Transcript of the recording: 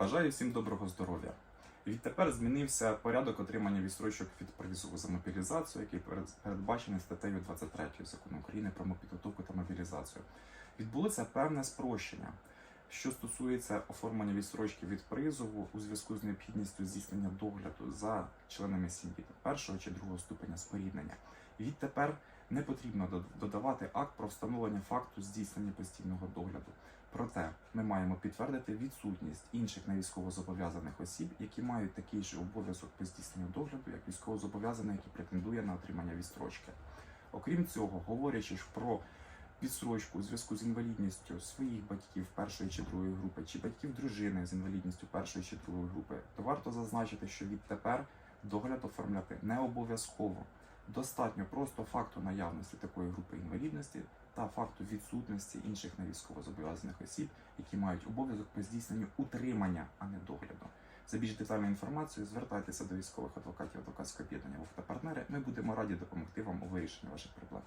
Бажаю всім доброго здоров'я. Відтепер змінився порядок отримання відстрочок від призову за мобілізацію, який перед- передбачений статтею 23 закону України про підготовку та мобілізацію. Відбулося певне спрощення, що стосується оформлення відстрочки від призову у зв'язку з необхідністю здійснення догляду за членами сім'ї першого чи другого ступеня споріднення. Відтепер не потрібно додавати акт про встановлення факту здійснення постійного догляду. Проте ми маємо підтвердити відсутність інших невійськовозобов'язаних осіб, які мають такий же обов'язок по здійсненню догляду, як військовозобов'язаний, який претендує на отримання відстрочки. Окрім цього, говорячи ж про відстрочку у зв'язку з інвалідністю своїх батьків першої чи другої групи, чи батьків дружини з інвалідністю першої чи другої групи, то варто зазначити, що відтепер догляд оформляти не обов'язково. Достатньо просто факту наявності такої групи інвалідності та факту відсутності інших невійськовозобов'язаних осіб, які мають обов'язок по здійсненню утримання, а не догляду. За більш детальну інформацію звертайтеся до військових адвокатів адвокатського об'єднання «Вовк та партнери. Ми будемо раді допомогти вам у вирішенні ваших проблем.